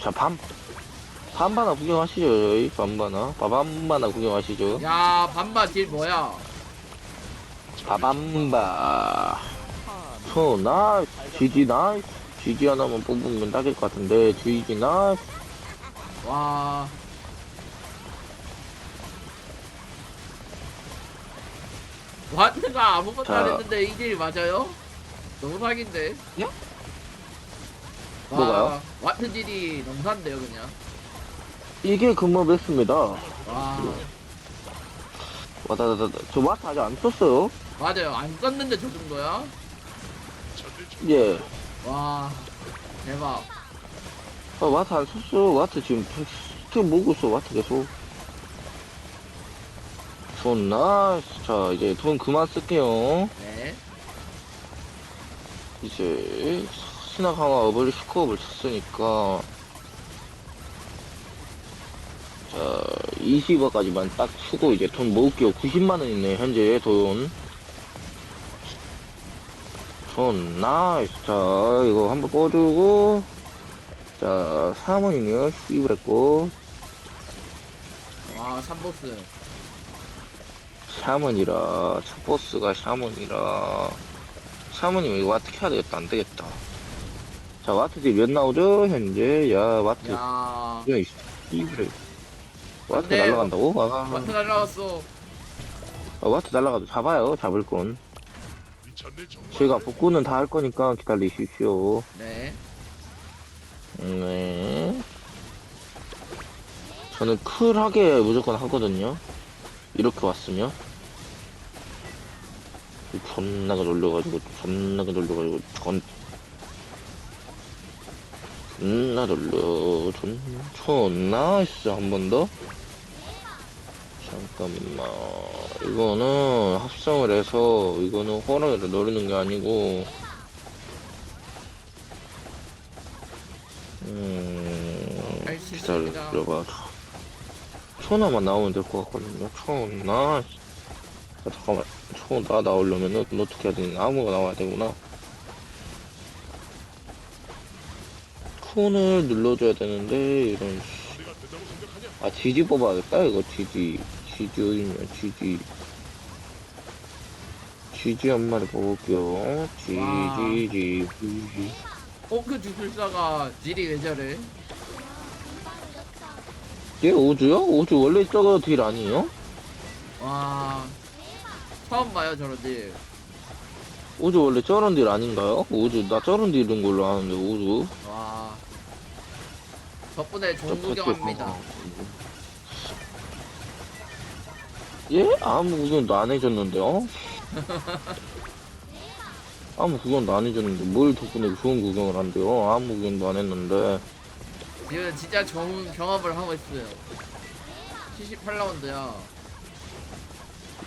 자, 밤. 밤바나 구경하시죠, 여기. 밤바나. 바밤바나 구경하시죠. 야 반바 딜 뭐야? 바밤바. 소, 나이스. GG, 나이스. GG 하나만 뽑으면 딱일 것 같은데, GG, 나이스. 와. 와트가 아무것도 자. 안 했는데 이 딜이 맞아요? 너무 사기인데? 예? 와, 뭐가요? 와트 너무 산데요 그냥 이게 근무했습니다. 와 와다다다. 저 와트 아직 안 썼어요. 맞아요 안 썼는데 저 정도야? 예. 와 대박 아, 와트 안 썼어. 와트 지금, 지금 모으고 있어, 와트 계속. 돈, 나이스. 자, 이제 돈 그만 쓸게요. 네 이제, 신화 강화 어블리 스코업을 쳤으니까. 자, 20화까지만 딱 쓰고 이제 돈 모을게요. 90만원 있네, 현재 돈. 돈, 나이스. 자, 이거 한번 꺼주고. 자, 3원이네요. 수입을 했고. 와, 3보스. 샤먼이라 첫 보스가 샤먼이라 샤먼이면 이거 와트 켜야 되겠다 안 되겠다 자 와트 딜몇 나오죠? 현재? 야 와트. 야, 야 이브레. 와트 돼. 날라간다고? 아, 마트 날라왔어. 아, 와트 날라가도 잡아요 잡을 건. 제가 복구는 다 할 거니까 기다리십시오. 네. 네. 저는 쿨하게 무조건 하거든요. 이렇게 왔으면. 존나게 놀려가지고 존나게 놀려가지고 전 존나 존 존나 있어 한번 더? 잠깐만. 이거는 합성을 해서 이거는 호랑이를 노리는 게 아니고. 음. 기다려봐. 천하만 나오면 될 것 같거든요. 천나 아, 잠깐만. 천나 나오려면은 어떻게 해야 되나 아무가 나와야 되구나 콘을 눌러줘야 되는데 이런 아 지지 뽑아야겠다 이거 지지 지지 어디냐 지지 지지 한 마리 뽑을게요 지지지 지지 어, 그 주술사가 딜이 왜 저래? 얘 오주요? 오주 원래 저거 딜 아니에요? 와. 처음 봐요, 저런 딜. 오주 원래 저런 딜 아닌가요? 오주 나 저런 딜인 걸로 아는데 오주 와. 덕분에 저 좋은 구경합니다. 어. 예? 아무 구경도 안 해줬는데요? 아무 구경도 안 해줬는데 뭘 덕분에 좋은 구경을 한대요? 아무 구경도 안 했는데 지금 진짜 좋은 경험을 하고 있어요. 78라운드야.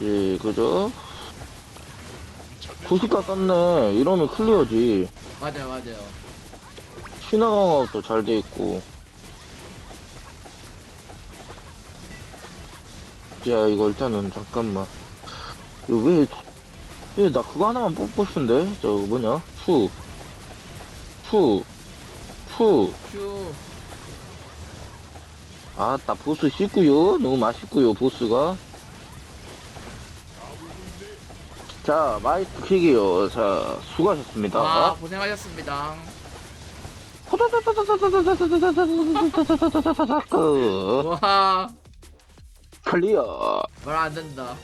예 그죠? 90가 떴네 이러면 클리어지 맞아요, 맞아요. 신화 강화도 잘 돼 있고 야 이거 일단은 잠깐만 이거 왜, 그거 하나만 뽑고 싶은데 저 뭐냐 푸 푸, 푸. 큐. 아따 보스 씻고요 너무 맛있고요 보스가 자 마이크 킥이요 자 수고하셨습니다 아, 고생하셨습니다. 그 와, 클리어 말 안 된다.